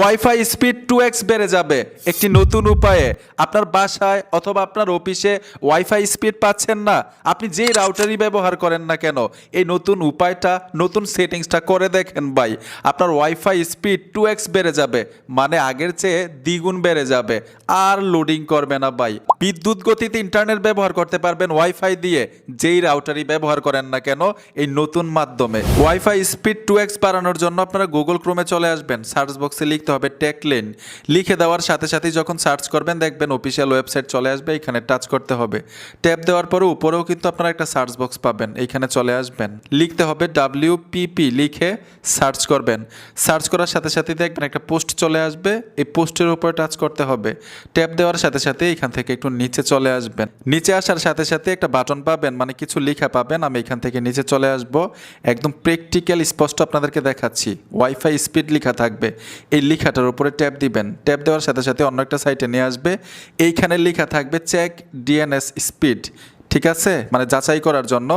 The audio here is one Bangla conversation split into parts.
ওয়াইফাই স্পিড টু এক্স বেড়ে যাবে। একটি নতুন উপায়ে, আপনার বাসায় অথবা আপনার অফিসে ওয়াইফাই স্পিড পাচ্ছেন না, আপনি যেই রাউটারই ব্যবহার করেন না কেন, এই নতুন উপায়টা, নতুন সেটিংসটা করে দেখেন ভাই। আপনার ওয়াইফাই স্পিড টু এক্স বেড়ে যাবে মানে আগের চেয়ে দ্বিগুণ বেড়ে যাবে। আর লোডিং করবে না ভাই। বিদ্যুৎ গতিতে ইন্টারনেট ব্যবহার করতে পারবেন ওয়াইফাই দিয়ে, যেই রাউটারই ব্যবহার করেন না কেন, এই নতুন মাধ্যমে। ওয়াইফাই স্পিড টু এক্স বাড়ানোর জন্য আপনারা গুগল ক্রোমে চলে আসবেন সার্চ বক্সে লিখতে হবে টেকলেন লিখে দেওয়ার সাথে সাথে যখন সার্চ করবেন, দেখবেন অফিসিয়াল ওয়েবসাইট চলে আসবে, এখানে টাচ করতে হবে। ট্যাপ দেওয়ার পরে উপরেও কিন্তু আপনারা একটা সার্চ বক্স পাবেন এইখানে চলে আসবেন। লিখতে হবে ডাব্লিউ পিপি লিখে সার্চ করবেন। সার্চ করার সাথে সাথে দেখবেন একটা পোস্ট চলে আসবে, এই পোস্টের উপরে টাচ করতে হবে। ট্যাপ দেওয়ার সাথে সাথে এখান থেকে একটু নিচে চলে আসবেন। নিচে আসার সাথে সাথে একটা বাটন পাবেন মানে কিছু লেখা পাবেন, আমি এখান থেকে নিচে চলে আসব। একদম প্র্যাকটিক্যাল স্পষ্ট আপনাদেরকে দেখাচ্ছি। ওয়াইফাই স্পিড লেখা থাকবে। এই লেখাটার উপরে ট্যাপ দিবেন। ট্যাপ দেওয়ার সাথে সাথে অন্য একটা সাইটে নিয়ে আসবে। এইখানে লেখা থাকবে চেক ডিএনএস স্পিড। ঠিক আছে? মানে যাচাই করার জন্য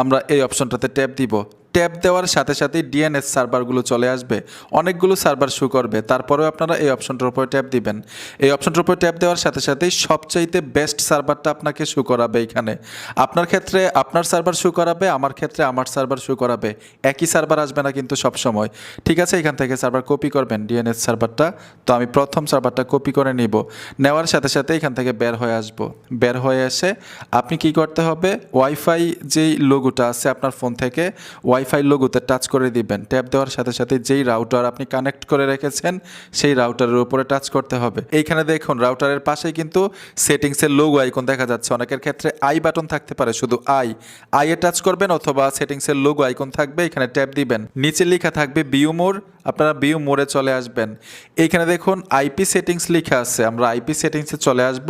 আমরা এই অপশনটাতে ট্যাপ দিব। ট্যাপ দেওয়ার সাথে সাথে ডিএনএস সার্ভারগুলো চলে আসবে। অনেকগুলো সার্ভার শু করবে। তারপরেও আপনারা এই অপশনটার উপরে ট্যাপ দিবেন। এই অপশনটার উপরে ট্যাপ দেওয়ার সাথে সাথেই সবচাইতে বেস্ট সার্ভারটা আপনাকে শু করাবে এখানে। আপনার ক্ষেত্রে আপনার সার্ভার শু করাবে, আমার ক্ষেত্রে আমার সার্ভার শু করাবে। একই সার্ভার আসবে না কিন্তু সব সময় ঠিক আছে, এখান থেকে সার্ভার কপি করবেন ডিএনএস সার্ভারটা। তো আমি প্রথম সার্ভারটা কপি করে নিব। নেওয়ার সাথে সাথে এখান থেকে বের হয়ে আসব। বের হয়ে এসে আপনি কি করতে হবে? ওয়াইফাই যেই লোগোটা আছে আপনার ফোন থেকে ওয়াইফাই লোগোতে টাচ করে দিবেন। ট্যাপ দেওয়ার সাথে সাথে যেই রাউটার আপনি কানেক্ট করে রেখেছেন, সেই রাউটারের উপরে টাচ করতে হবে। এইখানে দেখুন রাউটারের পাশে কিন্তু সেটিংসের লোগো আইকন দেখা যাচ্ছে। অনেকের ক্ষেত্রে আই বাটন থাকতে পারে, শুধু আই আই এ টাচ করবেন অথবা সেটিংসের লোগো আইকন থাকবে, এখানে ট্যাপ দিবেন। নিচে লেখা থাকবে বিউ মোর আপনারা বিউ মোড়ে চলে আসবেন। এইখানে দেখুন আইপি সেটিংস লেখা আছে। আমরা আইপি সেটিংসে চলে আসব।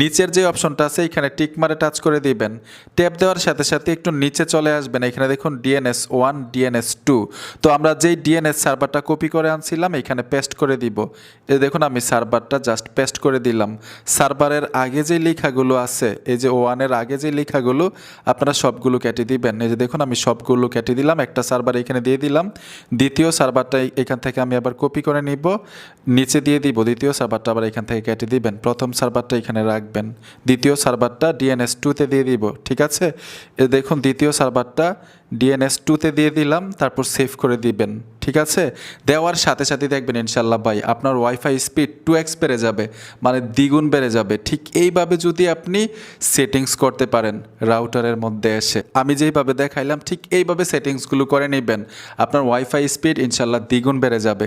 নিচের যে অপশনটা আছে এখানে টিক মারে টাচ করে দিবেন। ট্যাপ দেওয়ার সাথে সাথে একটু নিচে চলে আসবেন। এখানে দেখুন ডিএনএস ওয়ান, ডিএনএস টু। তো আমরা যেই ডিএনএস সার্ভারটা কপি করে আনছিলাম এখানে পেস্ট করে দিব। এই দেখুন আমি সার্ভারটা জাস্ট পেস্ট করে দিলাম। সার্ভারের আগে যে লেখাগুলো আছে, এই যে ওয়ানের আগে যে লেখাগুলো, আপনারা সবগুলো কেটে দিবেন। এই যে দেখুন আমি সবগুলো কেটে দিলাম। একটা সার্ভার এখানে দিয়ে দিলাম। দ্বিতীয় সার্ভারটা এখান থেকে আমি আবার কপি করে নিব, নিচে দিয়ে দিব দ্বিতীয় সার্ভারটা আবার এখান থেকে কেটে দিবেন। প্রথম সার্ভারটা এখানে রাখবেন। দ্বিতীয় সার্ভারটা ডিএনএস টুতে দিয়ে দিব, ঠিক আছে? দেখুন, দ্বিতীয় সার্ভারটা ডিএনএস টুতে দিয়ে দিলাম, তারপর সেভ করে দিবেন, ঠিক আছে? দেওয়ার সাথে সাথে দেখবেন ইনশাল্লাহ ভাই, আপনার ওয়াইফাই স্পিড টু এক্স বেড়ে যাবে মানে দ্বিগুণ বেড়ে যাবে। ঠিক এইভাবে যদি আপনি সেটিংস করতে পারেন রাউটারের মধ্যে এসে। আমি যেইভাবে দেখাইলাম, ঠিক এইভাবে সেটিংসগুলো করে নেবেন। আপনার ওয়াইফাই স্পিড ইনশাল্লাহ দ্বিগুণ বেড়ে যাবে।